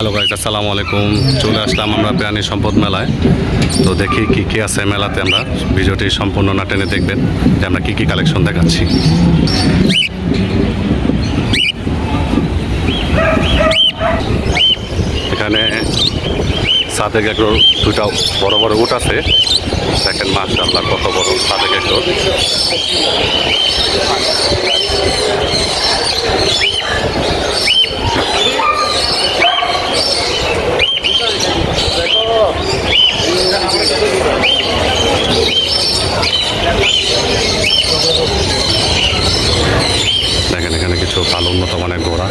Hello guys আসসালামু আলাইকুম। চলে আসলাম আমরা প্রাণী সম্পদ মেলায়। তো দেখি কি কি আছে মেলাতে আমরা। ভিডিওটি সম্পূর্ণ না টেনে দেখবেন যে আমরা কি কি কালেকশন দেখাচ্ছি। এখানে সাদেক এগুলো দুটা বড় বড় উট আছে। দেখেন মাশাআল্লাহ কত বড় সাদেক এগুলো কিছু ভালো উন্নত মানের ঘোড়া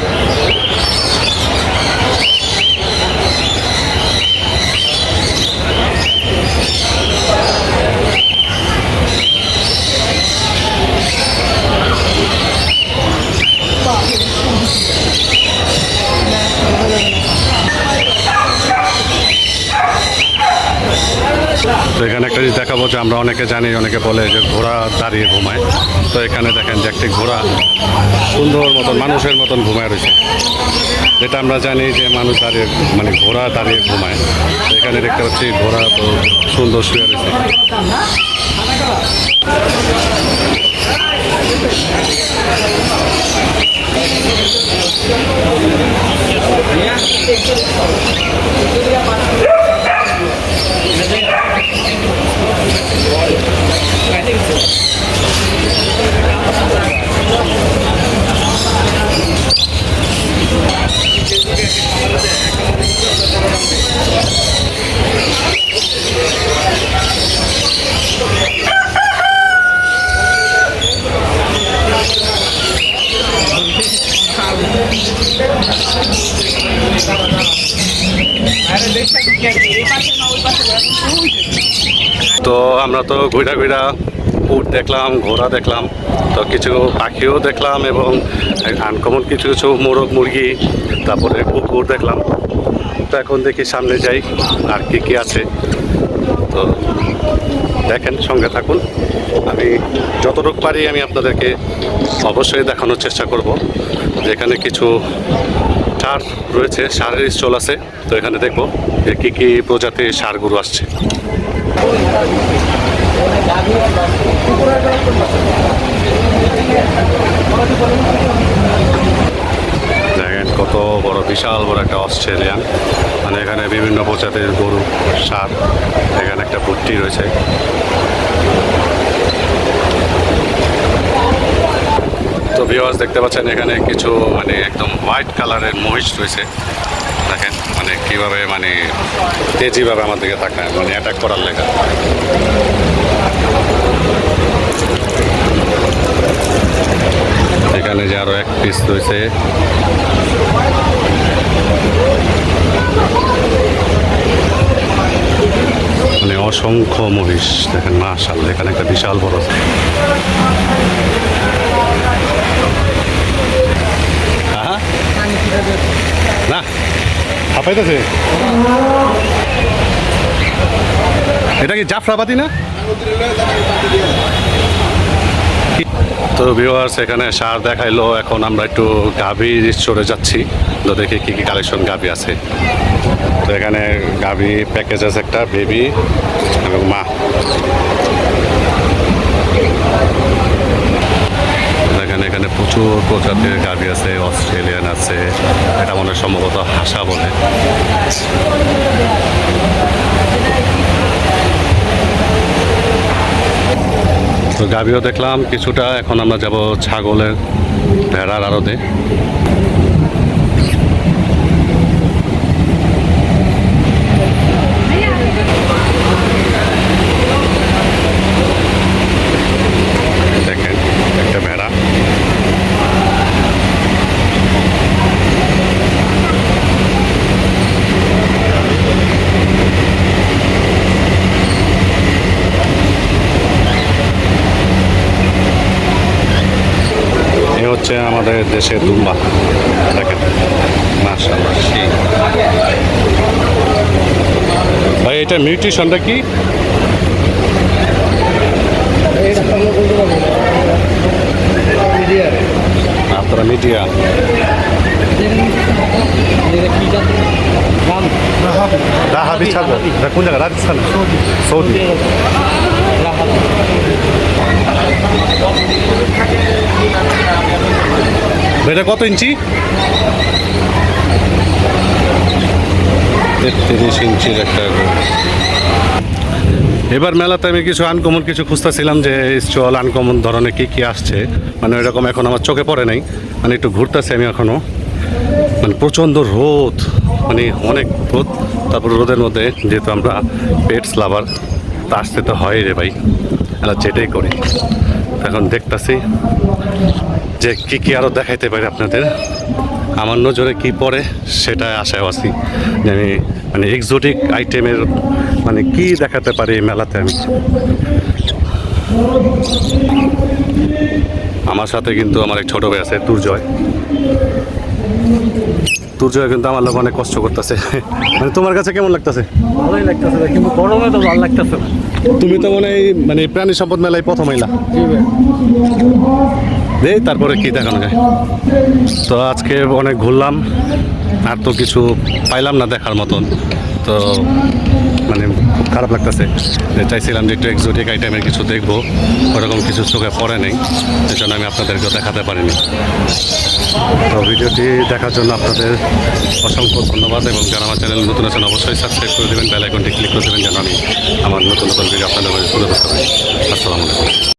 তো এখানে একটা জিনিস দেখাবো যে আমরা অনেকে জানি, অনেকে বলে যে ঘোড়া দাঁড়িয়ে ঘুমায়। তো এখানে দেখেন যে একটি ঘোড়া সুন্দর মতন, মানুষের মতন ঘুমায় রয়েছে। যেটা আমরা জানি যে মানুষ দাঁড়িয়ে মানে ঘোড়া দাঁড়িয়ে ঘুমায়। এখানে দেখতে পাচ্ছি ঘোড়া তো সুন্দর শুয়ে রয়েছে। তো আমরা তো ঘুরা ঘুরা উট দেখলাম, ঘোড়া দেখলাম, তো কিছু পাখিও দেখলাম এবং আনকমন কিছু কিছু মোরগ, মুরগি, তারপরে কুকুর দেখলাম। তো এখন দেখি সামনে যাই আর কি কি আছে। তো দেখেন, সঙ্গে থাকুন। আমি যতটুকু পারি আমি আপনাদেরকে অবশ্যই দেখানোর চেষ্টা করব। যেখানে কিছু সার রয়েছে, সারের স্টল আছে, তো এখানে দেখব যে কী কী প্রজাতির সারগুলো আসছে। দেখেন কত বড়, বিশাল বড় একটা অস্ট্রেলিয়ান। মানে এখানে বিভিন্ন প্রজাতির গরু, সার, এখানে একটা ভুট্টি রয়েছে। তো ভিওয়ার্স দেখতে পাচ্ছেন এখানে কিছু মানে একদম হোয়াইট কালারের মহিষ রয়েছে। দেখেন মানে কীভাবে মানে তেজিভাবে আমার দিকে তাকায় মানে অ্যাটাক করার লেখা এখানে যে আরও এক পিস রয়েছে। মানে অসংখ্য মহিষ, দেখেন মাশাল এখানে একটা বিশাল বড় না এটা কি জাফরাবাদি না? তো ভিউয়ার্স এখানে সার দেখাইলো, এখন আমরা একটু গাভীর চড়ে যাচ্ছি। তো দেখি কী কী কালেকশন গাভী আছে। তো এখানে গাভী প্যাকেজ আছে একটা বেবি এবং মা। দেখেন এখানে প্রচুর প্রজাতির গাভী আছে, অস্ট্রেলিয়ান আছে, এটা মনে সম্ভবত হাসা বলে। তো গাভিও দেখলাম, কিছুটা এখন আমরা যাব ছাগলের ভেড়ার আড়তে দেখেন একটা ভেড়া এ হচ্ছে আমাদের দেশের দুম্বা। দেখেন ভাই, এটা মিউটিশনটা কি? আপনারা মিডিয়া। রাহাবি ছাগল। কোন জায়গা? রাজস্থান? সৌদি। রাহাত এটা কত ইঞ্চি? তেত্রিশ ইঞ্চির একটা এবার মেলাতে আমি কিছু আনকমন কিছু খুঁজতেছিলাম যে স্টল আনকমন ধরনের কী কী আসছে। মানে এরকম এখন আমার চোখে পড়ে নাই। মানে একটু ঘুরতেছি আমি এখনও মানে প্রচণ্ড রোদ। মানে অনেক রোদ। তারপর রোদের মধ্যে যেহেতু আমরা পেটস লাভার তা আসতে তো হয় রে ভাই। এরা যেটাই করি। এখন দেখতাছি যে কী কী আরও দেখাইতে পারি আপনাদের। আমার নজরে কি পড়ে সেটা আশায় আছি যে আমি মানে এক্সোটিক আইটেমের মানে কি দেখাতে পারি এই মেলাতে আমি। আমার সাথে কিন্তু আমার এক ছোট ভাই আছে, দুর্জয়। দুর্জয় কিন্তু আমার লোক অনেক কষ্ট করতেছে। মানে তোমার কাছে কেমন লাগতেছে? ভালোই লাগতেছে কিন্তু গরমে তো ভালো লাগতেছে না। তুমি তো মনে হয় মানে প্রাণী সম্পদ মেলায় প্রথম জি দেই তারপরে কি দেখানো যায়? তো আজকে অনেক ঘুরলাম আর তো কিছু পাইলাম না দেখার মতন। তো মানে খুব খারাপ লাগতেছে। চাইছিলাম যে একটু এক্সোটিক আইটেমের কিছু দেখব ওরকম কিছু চোখে পড়ে নেই এই জন্য আমি আপনাদেরকেও দেখাতে পারিনি। তো ভিডিওটি দেখার জন্য আপনাদের অসংখ্য ধন্যবাদ এবং যারা আমার চ্যানেল নতুন আছেন অবশ্যই সাবস্ক্রাইব করে দেবেন বেল আইকনটি ক্লিক করে দেবেন যেন আমি আমার নতুন নতুন ভিডিও আপনাদের করতে পারি। আসসালামু আলাইকুম।